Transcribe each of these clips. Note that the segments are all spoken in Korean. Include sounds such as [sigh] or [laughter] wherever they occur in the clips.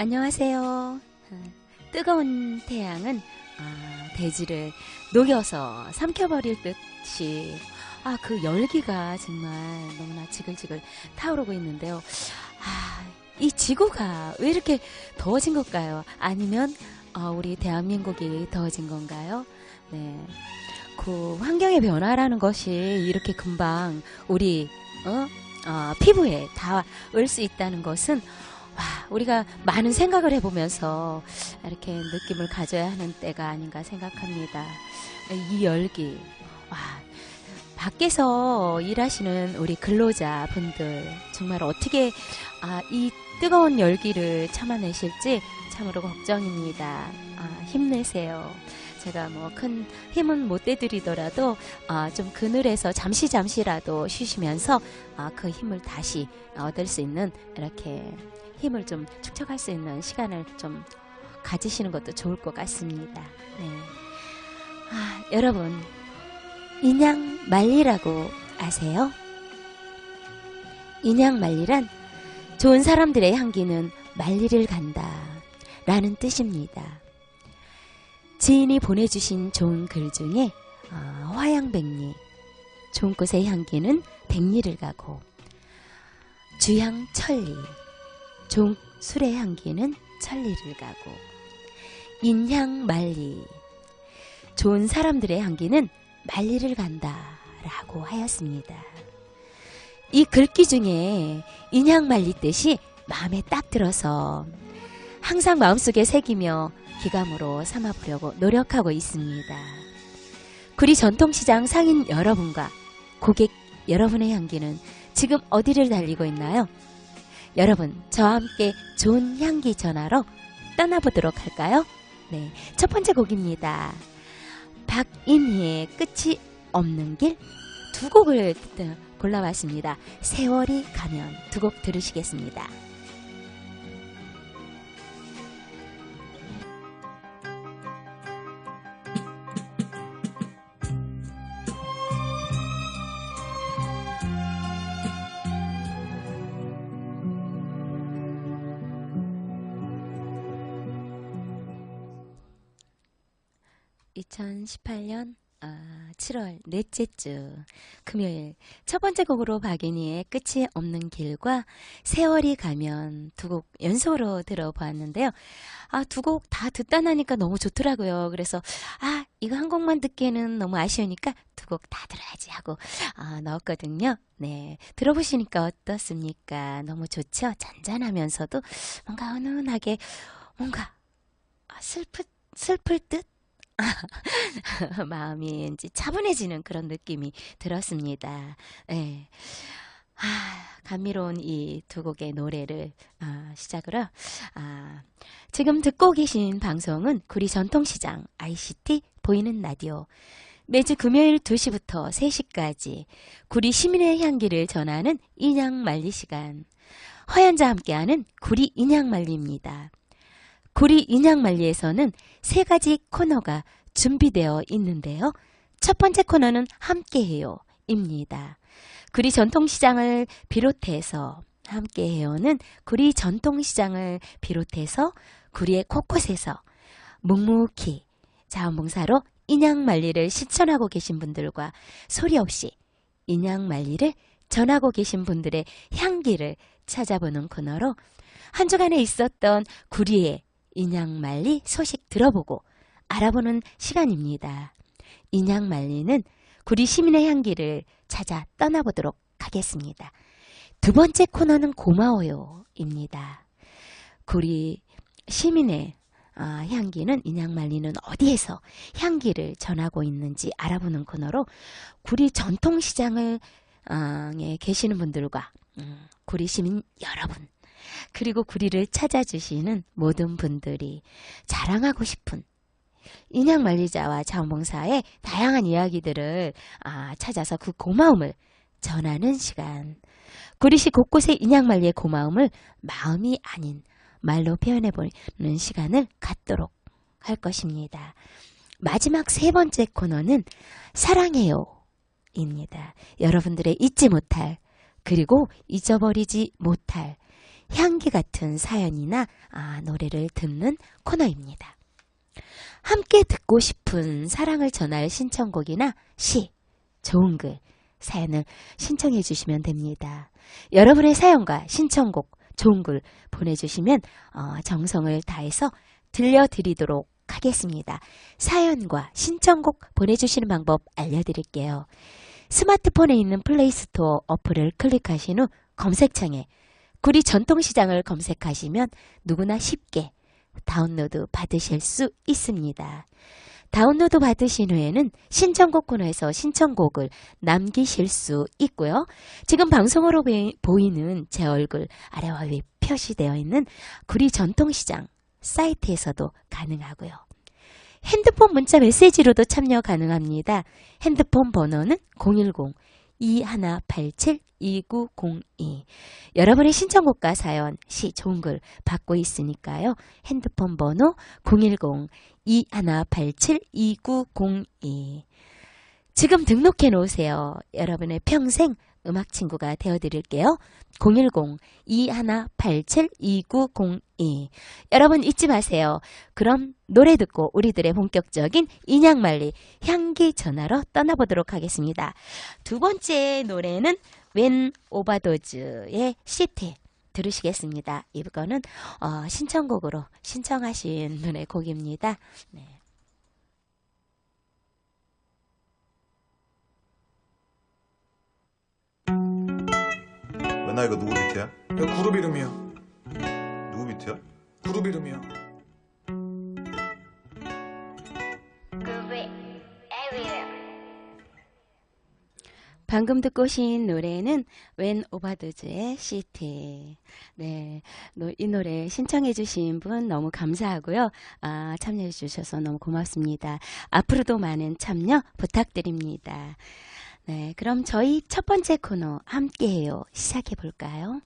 안녕하세요. 어, 뜨거운 태양은 아, 대지를 녹여서 삼켜버릴 듯이 아, 그 열기가 정말 너무나 지글지글 타오르고 있는데요. 아, 이 지구가 왜 이렇게 더워진 걸까요? 아니면 어, 우리 대한민국이 더워진 건가요? 네. 그 환경의 변화라는 것이 이렇게 금방 우리 어? 어, 피부에 닿을 수 있다는 것은 와, 우리가 많은 생각을 해보면서 이렇게 느낌을 가져야 하는 때가 아닌가 생각합니다. 이 열기, 와, 밖에서 일하시는 우리 근로자 분들 정말 어떻게 아, 이 뜨거운 열기를 참아내실지 참으로 걱정입니다. 아, 힘내세요. 제가 뭐 큰 힘은 못 대드리더라도 아, 좀 그늘에서 잠시 잠시라도 쉬시면서 아, 그 힘을 다시 얻을 수 있는 이렇게 힘을 좀 축적할 수 있는 시간을 좀 가지시는 것도 좋을 것 같습니다. 네. 아, 여러분 인양 말리라고 아세요? 인양 말리란 좋은 사람들의 향기는 말리를 간다 라는 뜻입니다. 지인이 보내주신 좋은 글 중에 어, 화양백리 좋은 꽃의 향기는 백리를 가고 주향천리 좋은 술의 향기는 천리를 가고 인향만리 좋은 사람들의 향기는 만리를 간다라고 하였습니다. 이 글귀 중에 인향만리 뜻이 마음에 딱 들어서 항상 마음속에 새기며 기감으로 삼아보려고 노력하고 있습니다. 구리 전통시장 상인 여러분과 고객 여러분의 향기는 지금 어디를 달리고 있나요? 여러분, 저와 함께 좋은 향기 전하러 떠나보도록 할까요? 네, 첫 번째 곡입니다. 박인희의 끝이 없는 길 두 곡을 골라왔습니다. 세월이 가면 두 곡 들으시겠습니다. 2018년 아, 7월 넷째 주 금요일 첫 번째 곡으로 박인희의 끝이 없는 길과 세월이 가면 두 곡 연속으로 들어보았는데요. 아, 두 곡 다 듣다 나니까 너무 좋더라고요. 그래서 아, 이거 한 곡만 듣기에는 너무 아쉬우니까 두 곡 다 들어야지 하고 아, 넣었거든요. 네. 들어보시니까 어떻습니까? 너무 좋죠? 잔잔하면서도 뭔가 은은하게 뭔가 슬플 슬플 듯 [laughs] 마음이 왠지 차분해지는 그런 느낌이 들었습니다. 네. 아, 감미로운 이 두 곡의 노래를 아, 시작으로 아, 지금 듣고 계신 방송은 구리 전통시장 ICT 보이는 라디오 매주 금요일 2시부터 3시까지 구리 시민의 향기를 전하는 인양말리 시간 허연자 함께하는 구리 인양말리입니다. 구리 인양말리에서는 세 가지 코너가 준비되어 있는데요. 첫 번째 코너는 함께해요 입니다. 구리 전통시장을 비롯해서 함께해요는 구리 전통시장을 비롯해서 구리의 곳곳에서 묵묵히 자원봉사로 인양만리를 실천하고 계신 분들과 소리 없이 인양만리를 전하고 계신 분들의 향기를 찾아보는 코너로 한 주간에 있었던 구리의 인양만리 소식 들어보고 알아보는 시간입니다. 인양만리는 구리 시민의 향기를 찾아 떠나보도록 하겠습니다. 두 번째 코너는 고마워요 입니다. 구리 시민의 아, 향기는 인양만리는 어디에서 향기를 전하고 있는지 알아보는 코너로 구리 전통시장을 어, 에 계시는 분들과 음, 구리 시민 여러분 그리고 구리를 찾아주시는 모든 분들이 자랑하고 싶은 인양만리자와 자원봉사의 다양한 이야기들을 아, 찾아서 그 고마움을 전하는 시간. 구리시 곳곳의 인양만리의 고마움을 마음이 아닌 말로 표현해보는 시간을 갖도록 할 것입니다. 마지막 세 번째 코너는 사랑해요 입니다. 여러분들의 잊지 못할 그리고 잊어버리지 못할 향기 같은 사연이나 아, 노래를 듣는 코너입니다. 함께 듣고 싶은 사랑을 전할 신청곡이나 시, 좋은 글, 사연을 신청해 주시면 됩니다. 여러분의 사연과 신청곡, 좋은 글 보내주시면 어, 정성을 다해서 들려드리도록 하겠습니다. 사연과 신청곡 보내주시는 방법 알려드릴게요. 스마트폰에 있는 플레이스토어 어플을 클릭하신 후 검색창에 구리 전통시장을 검색하시면 누구나 쉽게 다운로드 받으실 수 있습니다. 다운로드 받으신 후에는 신청곡 코너에서 신청곡을 남기실 수 있고요. 지금 방송으로 보이는 제 얼굴 아래와 위 표시되어 있는 구리 전통시장 사이트에서도 가능하고요. 핸드폰 문자 메시지로도 참여 가능합니다. 핸드폰 번호는 010 2187-2902 여러분의 신청곡과 사연, 시, 좋은 글 받고 있으니까요. 핸드폰 번호 010-2187-2902 지금 등록해 놓으세요. 여러분의 평생 음악 친구가 되어드릴게요. 010-2187-2902 여러분 잊지 마세요. 그럼 노래 듣고 우리들의 본격적인 인양말리 향기 전화로 떠나보도록 하겠습니다. 두 번째 노래는 웬 오바도즈의 시티 들으시겠습니다. 이거는 어, 신청곡으로 신청하신 분의 곡입니다. 네. 맨날 이거 누구 비트야? 이거 그룹 이름이요. 누구 비트야? 그룹 이름이요. 방금 듣고 오신 노래는 웬 오바드즈의 시티. 네, 이 노래 신청해 주신 분 너무 감사하고요. 아, 참여해 주셔서 너무 고맙습니다. 앞으로도 많은 참여 부탁드립니다. 네, 그럼 저희 첫 번째 코너 함께해요. 시작해 볼까요?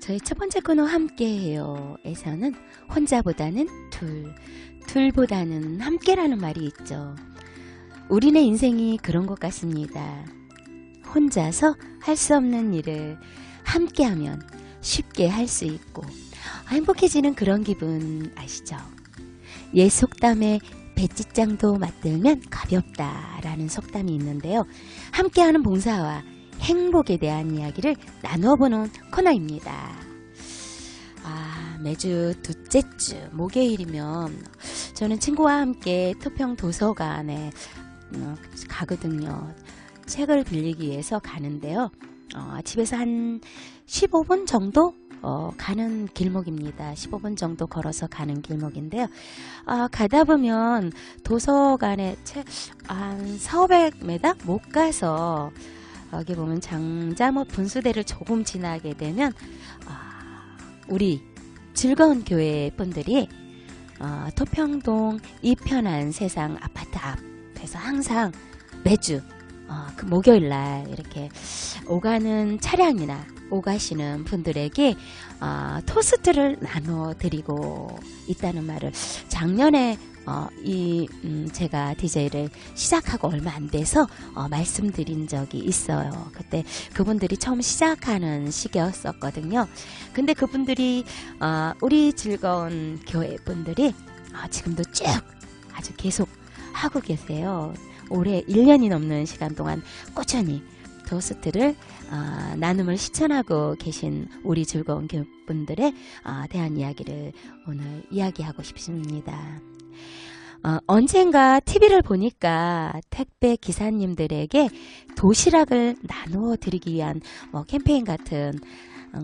저희 첫 번째 코너 함께해요 에서는 혼자보다는 둘, 둘보다는 함께라는 말이 있죠. 우리네 인생이 그런 것 같습니다. 혼자서 할 수 없는 일을 함께하면 쉽게 할 수 있고 행복해지는 그런 기분 아시죠? 옛 속담에 배짓장도 맞들면 가볍다라는 속담이 있는데요. 함께하는 봉사와 행복에 대한 이야기를 나누어보는 코너입니다. 아, 매주 둘째 주 목요일이면 저는 친구와 함께 토평 도서관에 어, 가거든요. 책을 빌리기 위해서 가는데요. 어, 집에서 한 15분 정도 어, 가는 길목입니다. 15분 정도 걸어서 가는 길목인데요. 아, 가다 보면 도서관에 책 한 4, 500m 못 가서 여기 보면 장자못 분수대를 조금 지나게 되면 아, 우리 즐거운 교회 분들이 어, 토평동 이편한 세상 아파트 앞에서 항상 매주 어, 그 목요일 날 이렇게 오가는 차량이나 오가시는 분들에게 어, 토스트를 나눠 드리고 있다는 말을 작년에 어, 이 음, 제가 DJ를 시작하고 얼마 안 돼서 어, 말씀드린 적이 있어요. 그때 그분들이 처음 시작하는 시기였었거든요. 근데 그분들이 어, 우리 즐거운 교회 분들이 어, 지금도 쭉 아주 계속 하고 계세요. 올해 1년이 넘는 시간 동안 꾸준히 토스트를 어, 나눔을 실천하고 계신 우리 즐거운 교분들의 어, 대한 이야기를 오늘 이야기하고 싶습니다. 어, 언젠가 TV를 보니까 택배 기사님들에게 도시락을 나누어 드리기 위한 뭐 캠페인 같은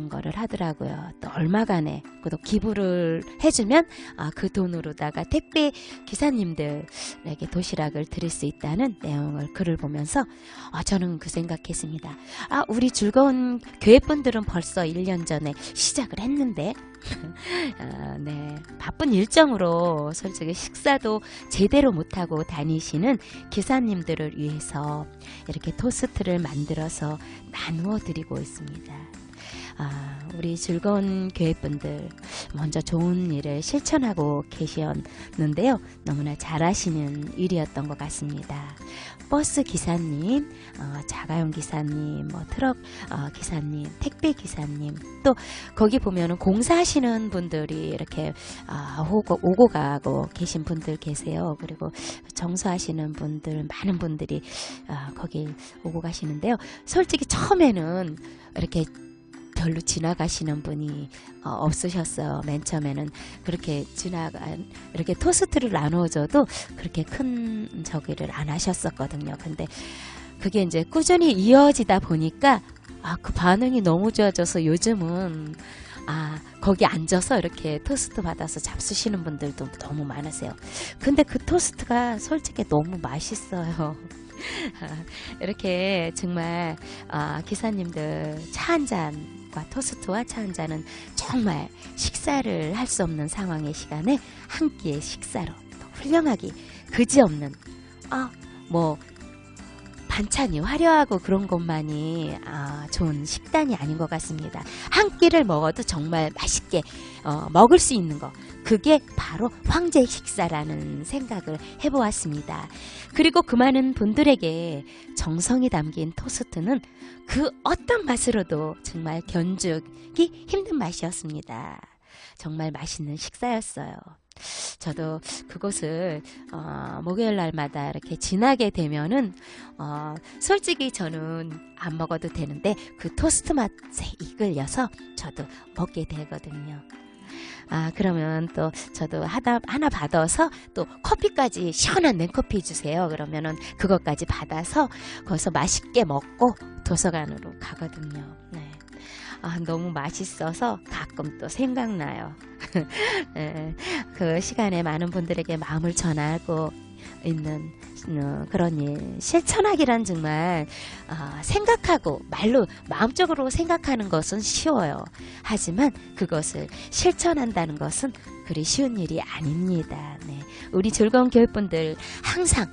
거를 하더라고요. 또 얼마간에 또 기부를 해주면 아, 그 돈으로다가 택배 기사님들에게 도시락을 드릴 수 있다는 내용을 글을 보면서 아, 저는 그 생각했습니다. 아 우리 즐거운 교회분들은 벌써 1년 전에 시작을 했는데 [laughs] 아, 네 바쁜 일정으로 솔직히 식사도 제대로 못하고 다니시는 기사님들을 위해서 이렇게 토스트를 만들어서 나누어 드리고 있습니다. 아, 우리 즐거운 교회분들 먼저 좋은 일을 실천하고 계셨는데요. 너무나 잘하시는 일이었던 것 같습니다. 버스 기사님, 어, 자가용 기사님, 뭐 트럭 어, 기사님, 택배 기사님, 또 거기 보면은 공사하시는 분들이 이렇게 아, 오고, 오고 가고 계신 분들 계세요. 그리고 정수하시는 분들 많은 분들이 아, 거기 오고 가시는데요. 솔직히 처음에는 이렇게 별로 지나가시는 분이 어, 없으셨어요. 맨 처음에는 그렇게 지나가 이렇게 토스트를 나눠줘도 그렇게 큰 저기를 안 하셨었거든요. 근데 그게 이제 꾸준히 이어지다 보니까 아, 그 반응이 너무 좋아져서 요즘은 아, 거기 앉아서 이렇게 토스트 받아서 잡수시는 분들도 너무 많으세요. 근데 그 토스트가 솔직히 너무 맛있어요. [laughs] 이렇게 정말 아, 기사님들 차 한 잔 과 토스트와 차 한 잔은 정말 식사를 할 수 없는 상황의 시간에 한 끼의 식사로 또 훌륭하기 그지없는 아, 뭐 반찬이 화려하고 그런 것만이 아, 좋은 식단이 아닌 것 같습니다. 한 끼를 먹어도 정말 맛있게 어, 먹을 수 있는 거 그게 바로 황제 식사라는 생각을 해보았습니다. 그리고 그 많은 분들에게 정성이 담긴 토스트는 그 어떤 맛으로도 정말 견주기 힘든 맛이었습니다. 정말 맛있는 식사였어요. 저도 그곳을 어, 목요일 날마다 이렇게 지나게 되면은 어, 솔직히 저는 안 먹어도 되는데 그 토스트 맛에 이끌려서 저도 먹게 되거든요. 아 그러면 또 저도 하다 하나 받아서 또 커피까지 시원한 냉커피 주세요. 그러면은 그것까지 받아서 거기서 맛있게 먹고 도서관으로 가거든요. 네. 아, 너무 맛있어서 가끔 또 생각나요. 예, [laughs] 그 시간에 많은 분들에게 마음을 전하고 있는 어, 그런 일 실천하기란 정말 아, 생각하고 말로 마음적으로 생각하는 것은 쉬워요. 하지만 그것을 실천한다는 것은 그리 쉬운 일이 아닙니다. 네. 우리 즐거운 교육분들 항상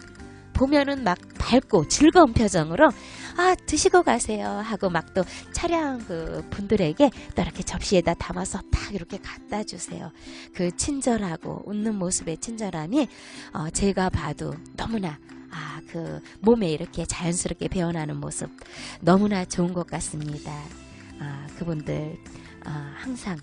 보면은 막 밝고 즐거운 표정으로 아 드시고 가세요 하고 막 또 차량 그 분들에게 또 이렇게 접시에다 담아서 딱 이렇게 갖다 주세요. 그 친절하고 웃는 모습의 친절함이 어, 제가 봐도 너무나 아 그 몸에 이렇게 자연스럽게 배어나는 모습 너무나 좋은 것 같습니다. 아 그분들 아, 항상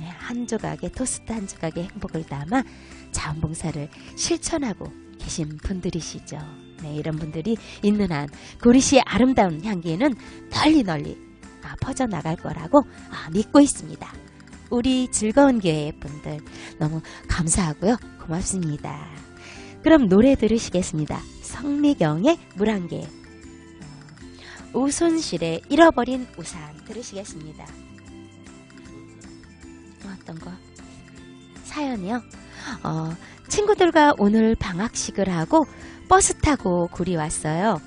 예, 한 조각의 토스트 한 조각의 행복을 담아 자원봉사를 실천하고 계신 분들이시죠. 네, 이런 분들이 있는 한 고리시의 아름다운 향기는 널리 널리 아, 퍼져나갈 거라고 아, 믿고 있습니다. 우리 즐거운 교회 분들 너무 감사하고요. 고맙습니다. 그럼 노래 들으시겠습니다. 성미경의 물한 개. 어, 우순실의 잃어버린 우산 들으시겠습니다. 어떤 거? 사연이요? 어, 친구들과 오늘 방학식을 하고 버스 타고 구리 왔어요.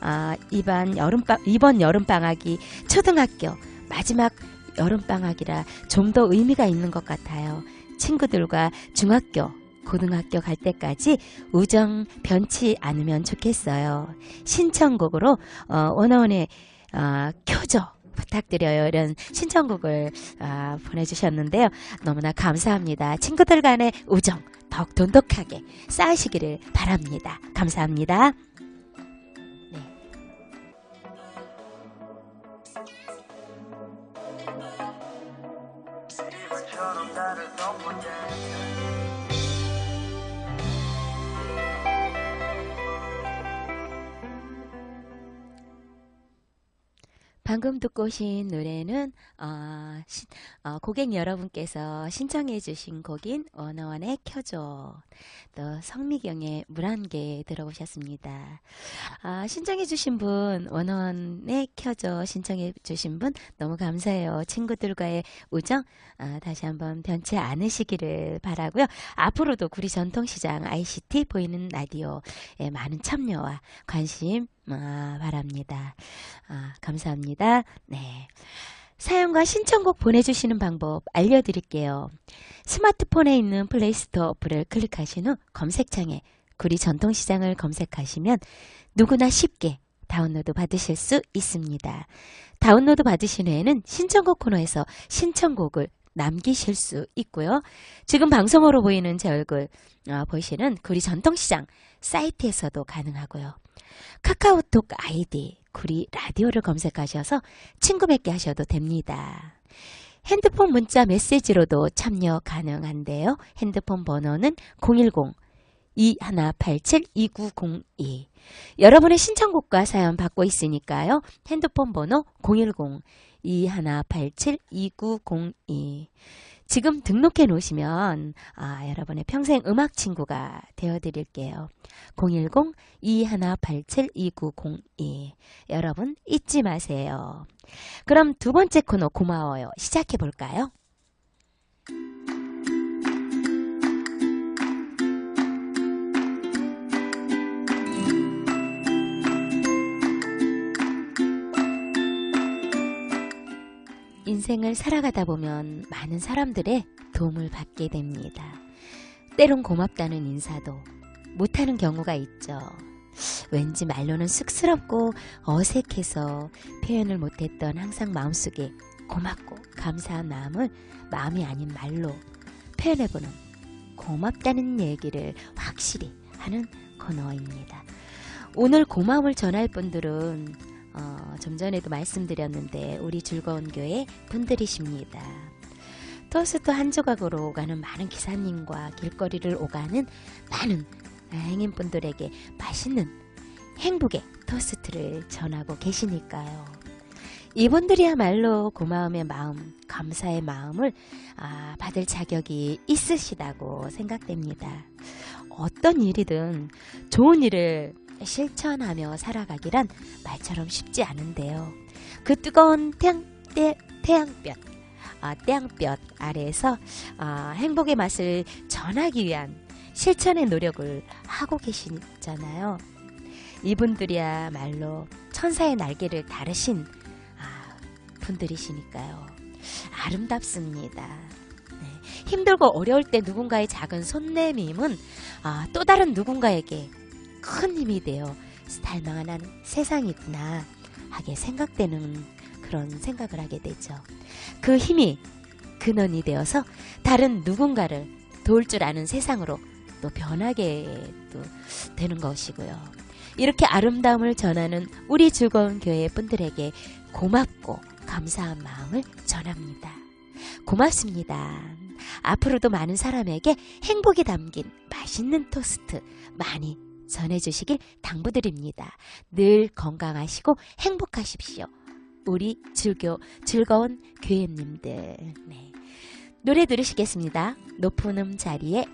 아, 이번 여름방, 이번 여름방학이 초등학교 마지막 여름방학이라 좀 더 의미가 있는 것 같아요. 친구들과 중학교, 고등학교 갈 때까지 우정 변치 않으면 좋겠어요. 신청곡으로 어, 원어원의 어, 켜줘 부탁드려요. 이런 신청곡을 아, 보내주셨는데요. 너무나 감사합니다. 친구들 간의 우정 더욱 돈독하게 쌓으시기를 바랍니다. 감사합니다. 네. 방금 듣고 오신 노래는 어, 시, 어, 고객 여러분께서 신청해 주신 곡인 원어원의 켜줘 또 성미경의 물 한 개 들어보셨습니다. 아, 신청해 주신 분 원어원의 켜줘 신청해 주신 분 너무 감사해요. 친구들과의 우정 아, 다시 한번 변치 않으시기를 바라고요. 앞으로도 구리 전통시장 ICT 보이는 라디오에 많은 참여와 관심 아, 바랍니다. 아, 감사합니다. 네. 사연과 신청곡 보내주시는 방법 알려드릴게요. 스마트폰에 있는 플레이스토어 어플을 클릭하신 후 검색창에 구리 전통시장을 검색하시면 누구나 쉽게 다운로드 받으실 수 있습니다. 다운로드 받으신 후에는 신청곡 코너에서 신청곡을 남기실 수 있고요. 지금 방송으로 보이는 제 얼굴 어, 보시는 구리 전통시장 사이트에서도 가능하고요. 카카오톡 아이디 구리 라디오를 검색하셔서 친구 맺게 하셔도 됩니다. 핸드폰 문자 메시지로도 참여 가능한데요. 핸드폰 번호는 010 2187-2902. 여러분의 신청곡과 사연 받고 있으니까요. 핸드폰 번호 010-2187-2902. 지금 등록해 놓으시면 아, 여러분의 평생 음악 친구가 되어 드릴게요. 010-2187-2902. 여러분 잊지 마세요. 그럼 두 번째 코너 고마워요. 시작해 볼까요? 인생을 살아가다 보면 많은 사람들의 도움을 받게 됩니다. 때론 고맙다는 인사도 못하는 경우가 있죠. 왠지 말로는 쑥스럽고 어색해서 표현을 못했던 항상 마음속에 고맙고 감사한 마음을 마음이 아닌 말로 표현해보는 고맙다는 얘기를 확실히 하는 코너입니다. 오늘 고마움을 전할 분들은 어, 좀 전에도 말씀드렸는데 우리 즐거운 교회 분들이십니다. 토스트 한 조각으로 오가는 많은 기사님과 길거리를 오가는 많은 행인분들에게 맛있는 행복의 토스트를 전하고 계시니까요. 이분들이야말로 고마움의 마음, 감사의 마음을 아, 받을 자격이 있으시다고 생각됩니다. 어떤 일이든 좋은 일을 실천하며 살아가기란 말처럼 쉽지 않은데요. 그 뜨거운 태양, 태, 태양볕, 아, 태양볕 아래에서 아, 행복의 맛을 전하기 위한 실천의 노력을 하고 계시잖아요. 이분들이야말로 천사의 날개를 다르신 아, 분들이시니까요. 아름답습니다. 네. 힘들고 어려울 때 누군가의 작은 손내밈은 아, 또 다른 누군가에게 큰 힘이 되어 달망한 세상이 구나 하게 생각되는 그런 생각을 하게 되죠. 그 힘이 근원이 되어서 다른 누군가를 도울 줄 아는 세상으로 또 변하게 또 되는 것이고요. 이렇게 아름다움을 전하는 우리 즐거운 교회 분들에게 고맙고 감사한 마음을 전합니다. 고맙습니다. 앞으로도 많은 사람에게 행복이 담긴 맛있는 토스트 많이 전해주시길 당부드립니다. 늘 건강하시고 행복하십시오. 우리 즐겨, 즐거운 교회님들. 네. 노래 들으시겠습니다. 높은 음 자리에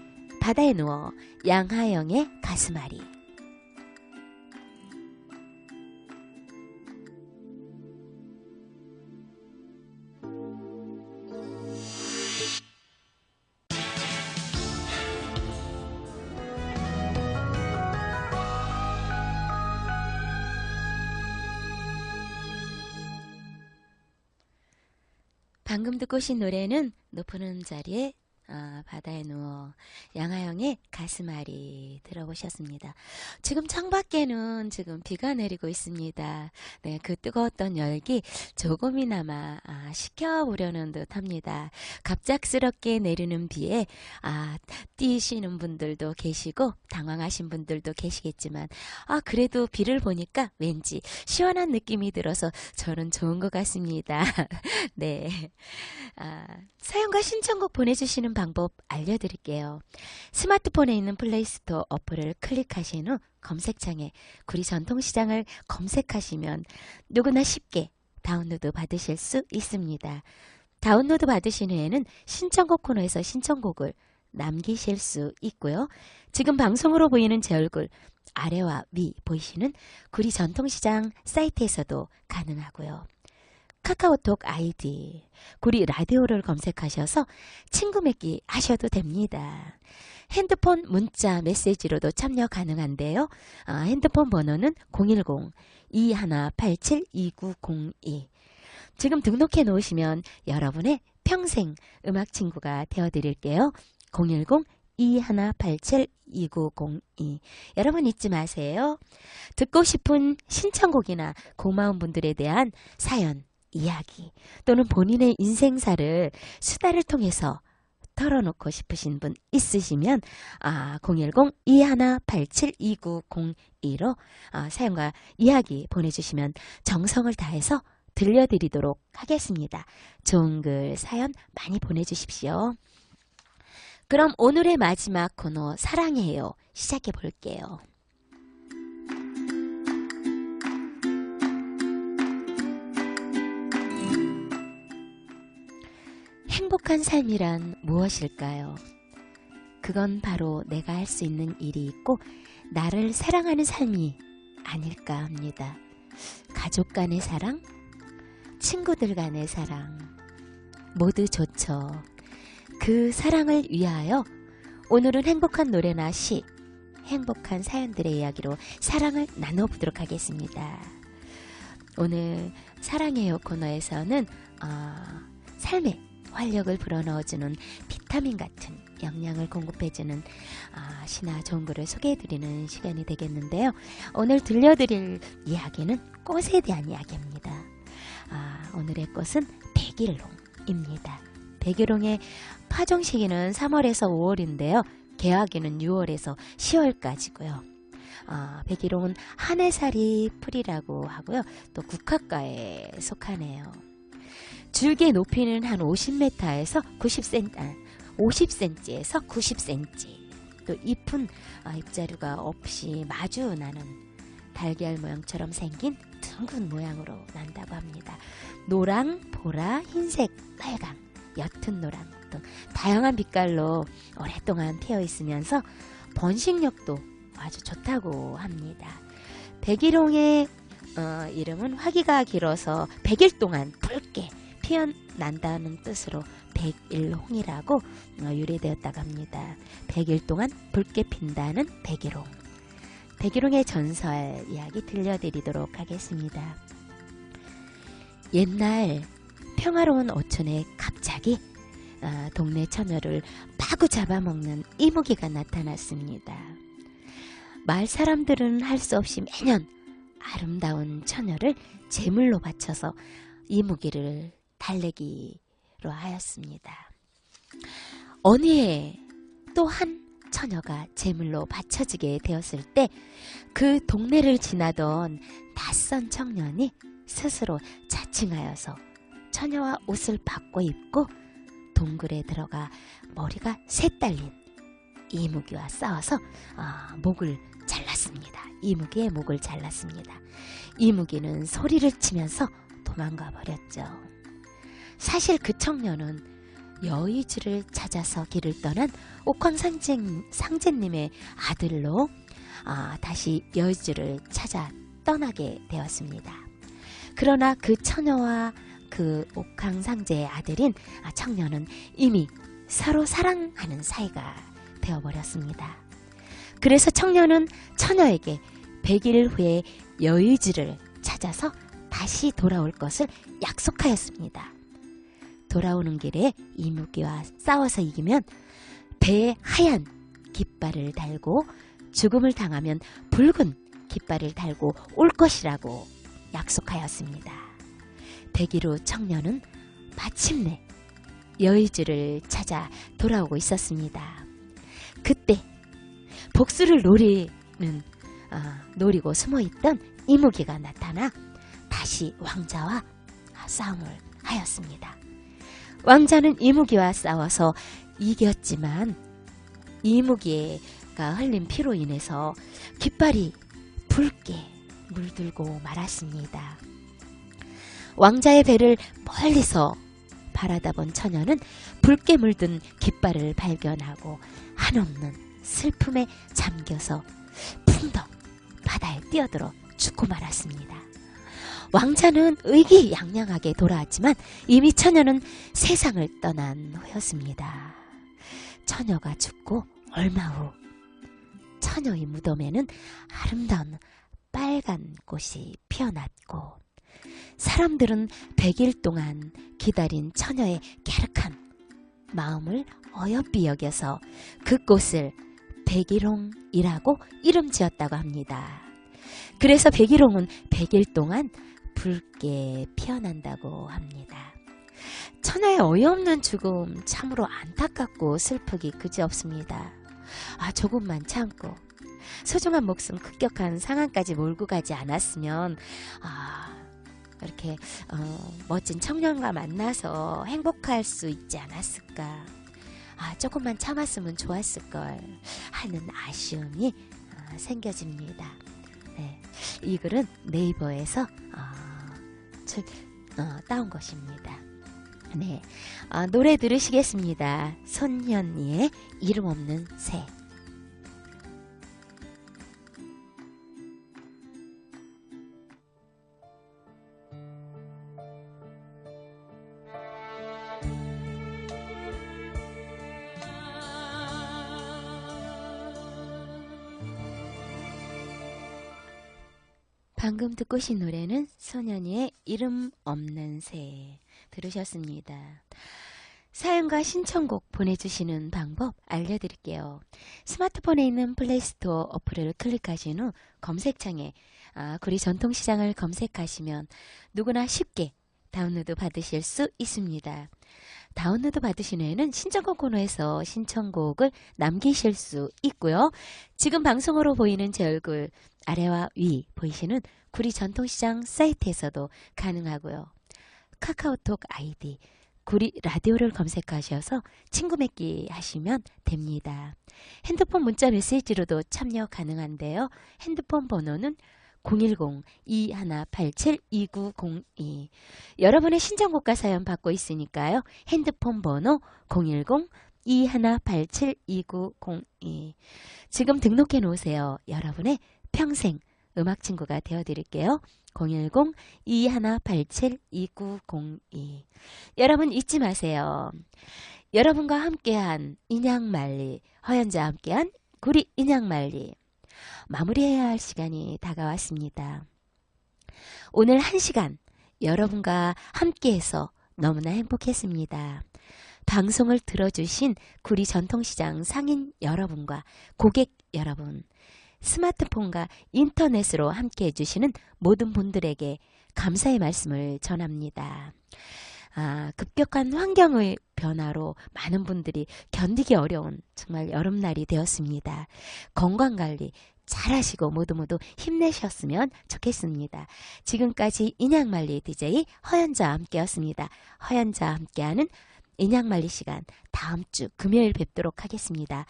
바다에 누워 양하영의 가슴앓이. 방금 듣고 오신 노래는 높은 음 자리에 아, 바다에 누워 양하영의 가슴앓이 들어보셨습니다. 지금 창밖에는 지금 비가 내리고 있습니다. 네, 그 뜨거웠던 열기 조금이나마 아, 식혀보려는 듯합니다. 갑작스럽게 내리는 비에 아, 뛰시는 분들도 계시고 당황하신 분들도 계시겠지만 아 그래도 비를 보니까 왠지 시원한 느낌이 들어서 저는 좋은 것 같습니다. [laughs] 네, 아, 사연과 신청곡 보내주시는 방법 알려드릴게요. 스마트폰에 있는 플레이스토어 어플을 클릭하신 후 검색창에 구리 전통시장을 검색하시면 누구나 쉽게 다운로드 받으실 수 있습니다. 다운로드 받으신 후에는 신청곡 코너에서 신청곡을 남기실 수 있고요. 지금 방송으로 보이는 제 얼굴 아래와 위 보이시는 구리 전통시장 사이트에서도 가능하고요. 카카오톡 아이디 구리 라디오를 검색하셔서 친구 맺기 하셔도 됩니다. 핸드폰 문자 메시지로도 참여 가능한데요. 아, 핸드폰 번호는 010-2187-2902 지금 등록해 놓으시면 여러분의 평생 음악 친구가 되어 드릴게요. 2187-2902 여러분 잊지 마세요. 듣고 싶은 신청곡이나 고마운 분들에 대한 사연, 이야기 또는 본인의 인생사를 수다를 통해서 털어놓고 싶으신 분 있으시면 아, 010-2187-2902로 아, 사연과 이야기 보내주시면 정성을 다해서 들려드리도록 하겠습니다. 좋은 글, 사연 많이 보내주십시오. 그럼 오늘의 마지막 코너 사랑해요 시작해 볼게요. 행복한 삶이란 무엇일까요? 그건 바로 내가 할 수 있는 일이 있고 나를 사랑하는 삶이 아닐까 합니다. 가족 간의 사랑, 친구들 간의 사랑, 모두 좋죠. 그 사랑을 위하여 오늘은 행복한 노래나 시, 행복한 사연들의 이야기로 사랑을 나눠보도록 하겠습니다. 오늘 사랑해요 코너에서는 어, 삶에 활력을 불어넣어주는 비타민 같은 영양을 공급해주는 아, 신화 좋은 글을 소개해드리는 시간이 되겠는데요. 오늘 들려드릴 이야기는 꽃에 대한 이야기입니다. 아, 오늘의 꽃은 백일홍입니다. 백일홍의 파종 시기는 3월에서 5월인데요. 개화기는 6월에서 10월까지고요. 아, 백일홍은 한해살이 풀이라고 하고요. 또 국화과에 속하네요. 줄기 높이는 한 50m에서 90cm, 아, 50cm에서 90cm. 또 잎은 아, 잎자루가 없이 마주 나는 달걀 모양처럼 생긴 둥근 모양으로 난다고 합니다. 노랑, 보라, 흰색, 빨강, 옅은 노랑 등 다양한 빛깔로 오랫동안 피어 있으면서 번식력도 아주 좋다고 합니다. 백일홍의 어, 이름은 화기가 길어서 100일 동안 붉게 피어난다는 뜻으로 백일홍이라고 어, 유래되었다고 합니다. 100일 동안 붉게 핀다는 백일홍. 백일홍의 전설 이야기 들려드리도록 하겠습니다. 옛날 평화로운 어촌에 갑자기 어, 동네 처녀를 마구 잡아먹는 이무기가 나타났습니다. 마을 사람들은 할 수 없이 매년 아름다운 처녀를 제물로 바쳐서 이무기를 달래기로 하였습니다. 어느 해 또 한 처녀가 제물로 바쳐지게 되었을 때 그 동네를 지나던 낯선 청년이 스스로 자칭하여서 처녀와 옷을 바꿔 입고 동굴에 들어가 머리가 셋 달린 이무기와 싸워서 아, 목을 잘랐습니다. 이무기의 목을 잘랐습니다. 이무기는 소리를 치면서 도망가 버렸죠. 사실 그 청년은 여의주를 찾아서 길을 떠난 옥황 상제, 상제님의 아들로 아, 다시 여의주를 찾아 떠나게 되었습니다. 그러나 그 처녀와 그 옥황 상제의 아들인 아, 청년은 이미 서로 사랑하는 사이가 되어버렸습니다. 그래서 청년은 처녀에게 100일 후에 여의주를 찾아서 다시 돌아올 것을 약속하였습니다. 돌아오는 길에 이무기와 싸워서 이기면 배에 하얀 깃발을 달고 죽음을 당하면 붉은 깃발을 달고 올 것이라고 약속하였습니다. 후 청년은 마침내 여의주를 찾아 돌아오고 있었습니다. 그때 복수를 노리는 아, 노리고 숨어있던 이무기가 나타나 다시 왕자와 싸움을 하였습니다. 왕자는 이무기와 싸워서 이겼지만 이무기가 흘린 피로 인해서 깃발이 붉게 물들고 말았습니다. 왕자의 배를 멀리서 바라다 본 처녀는 붉게 물든 깃발을 발견하고 한없는 슬픔에 잠겨서 풍덩 바다에 뛰어들어 죽고 말았습니다. 왕자는 의기양양하게 돌아왔지만 이미 처녀는 세상을 떠난 후였습니다. 처녀가 죽고 얼마 후 처녀의 무덤에는 아름다운 빨간 꽃이 피어났고 사람들은 100일 동안 기다린 처녀의 갸륵한 마음을 어여삐 여겨서 그 꽃을 백일홍이라고 이름 지었다고 합니다. 그래서 백일홍은 100일 동안 붉게 피어난다고 합니다. 천하의 어이없는 죽음 참으로 안타깝고 슬프기 그지없습니다. 아 조금만 참고 소중한 목숨 급격한 상황까지 몰고 가지 않았으면 아 이렇게 어, 멋진 청년과 만나서 행복할 수 있지 않았을까 아 조금만 참았으면 좋았을걸 하는 아쉬움이 아, 생겨집니다. 네, 이 글은 네이버에서 어, 출, 어, 따온 것입니다. 네, 어, 노래 들으시겠습니다. 손현이의 이름 없는 새. 방금 듣고 오신 노래는 소년이의 이름 없는 새 들으셨습니다. 사연과 신청곡 보내주시는 방법 알려드릴게요. 스마트폰에 있는 플레이스토어 어플을 클릭하신 후 검색창에 아, 구리 전통시장을 검색하시면 누구나 쉽게 다운로드 받으실 수 있습니다. 다운로드 받으신 후에는 신청곡 코너에서 신청곡을 남기실 수 있고요. 지금 방송으로 보이는 제 얼굴 아래와 위 보이시는 구리 전통시장 사이트에서도 가능하고요. 카카오톡 아이디 구리 라디오를 검색하셔서 친구 맺기 하시면 됩니다. 핸드폰 문자 메시지로도 참여 가능한데요. 핸드폰 번호는 010-2187-2902 여러분의 신청곡과 사연 받고 있으니까요. 핸드폰 번호 010-2187-2902 지금 등록해 놓으세요. 여러분의 평생 음악 친구가 되어 드릴게요. 010-2187-2902 여러분 잊지 마세요. 여러분과 함께한 인양말리 허연자 함께한 구리 인양말리 마무리해야 할 시간이 다가왔습니다. 오늘 한 시간 여러분과 함께해서 너무나 행복했습니다. 방송을 들어주신 구리 전통시장 상인 여러분과 고객 여러분, 스마트폰과 인터넷으로 함께 해주시는 모든 분들에게 감사의 말씀을 전합니다. 아, 급격한 환경의 변화로 많은 분들이 견디기 어려운 정말 여름날이 되었습니다. 건강관리 잘 하시고 모두 모두 힘내셨으면 좋겠습니다. 지금까지 인양말리 DJ 허연자와 함께였습니다. 허연자와 함께하는 인양말리 시간 다음 주 금요일 뵙도록 하겠습니다.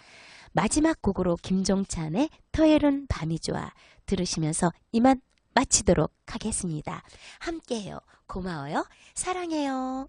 마지막 곡으로 김종찬의 토요일은 밤이 좋아 들으시면서 이만 마치도록 하겠습니다. 함께해요. 고마워요. 사랑해요.